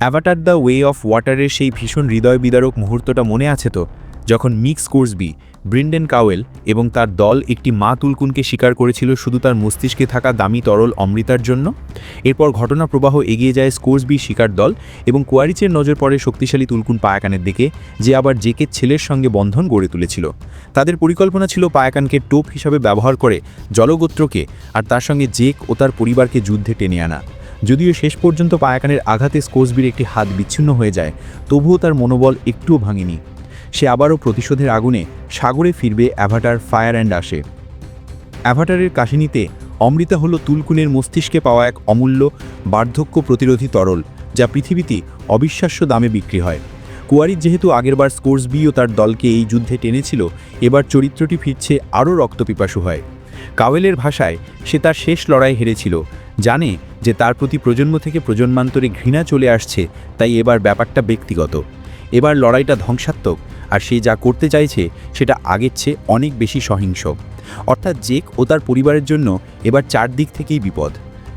Avatar the way of ওয়াটারের সেই ভীষণ হৃদয় বিদারক মুহূর্তটা মনে আছে তো? যখন মিক্স কোর্সবি, ব্রিন্ডেন কাওয়েল এবং তার দল একটি মা তুলকুনকে শিকার করেছিল শুধু তার মস্তিষ্কে থাকা দামি তরল অমৃতার জন্য? এরপর ঘটনা প্রবাহ এগিয়ে যায় স্কোর্সবি শিকার দল এবং কোয়ারিচের নজর পড়ে শক্তিশালী তুলকুন পায়াকানের দিকে, যে আবার জেকের ছেলের সঙ্গে বন্ধন গড়ে তুলেছিল। তাদের পরিকল্পনা ছিল পায়াকানকে টোপ হিসাবে ব্যবহার করে জলগোত্রকে আর তার সঙ্গে জেক ও তার পরিবারকে যুদ্ধে টেনে আনা। যদিও শেষ পর্যন্ত পায়াকানের আঘাতে স্কোর্সবির একটি হাত বিচ্ছিন্ন হয়ে যায়, তবুও তার মনোবল একটুও ভাঙেনি। সে আবারও প্রতিশোধের আগুনে সাগরে ফিরবে অ্যাভাটার ফায়ার অ্যান্ড আসে। অ্যাভাটারের কাহিনীতে অমৃতা হল তুলকুনের মস্তিষ্কে পাওয়া এক অমূল্য, বার্ধক্য প্রতিরোধী তরল, যা পৃথিবীতে অবিশ্বাস্য দামে বিক্রি হয়। কুয়ারির যেহেতু আগেরবার স্কোর্সবি ও তার দলকে এই যুদ্ধে টেনেছিল, এবার চরিত্রটি ফিরছে আরও রক্তপিপাসু হয়। কাওয়েলের ভাষায় সে তার শেষ লড়াই হেরেছিল। জানে যে তার প্রতি প্রজন্ম থেকে প্রজন্মান্তরে ঘৃণা চলে আসছে, তাই এবার ব্যাপারটা ব্যক্তিগত। এবার লড়াইটা ধ্বংসাত্মক, আর সে যা করতে চাইছে, সেটা আগের চেয়ে অনেক বেশি সহিংস অর্থাৎ জেক ও তার পরিবারের জন্য এবার চারদিক থেকেই বিপদ।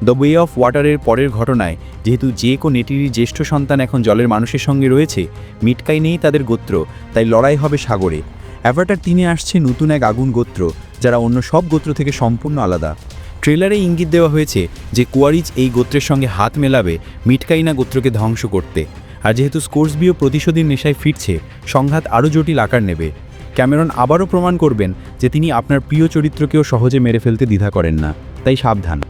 দ্য ওয়ে অফ ওয়াটারের পরের ঘটনায়, যেহেতু জেক ও নেটিরির জ্যেষ্ঠ সন্তান এখন জলের মানুষের সঙ্গে রয়েছে, মিটকাই নেই তাদের গোত্র, তাই লড়াই হবে সাগরে। অ্যাভাটার তিনে আসছে নতুন এক আগুন গোত্র যারা অন্য সব গোত্র থেকে সম্পূর্ণ আলাদা। ট্রেলারে ইঙ্গিত দেওয়া হয়েছে যে কুয়ারিজ এই গোত্রের সঙ্গে হাত মেলাবে মিটকাইনা গোত্রকে ধ্বংস করতে। আর যেহেতু স্কোর্সবিও প্রতিশোধীর নেশায় ফিরছে, সংঘাত আরও জটিল আকার নেবে। ক্যামেরন আবারও প্রমাণ করবেন যে তিনি আপনার প্রিয় চরিত্রকেও সহজে মেরে ফেলতে দ্বিধা করেন না। তাই সাবধান।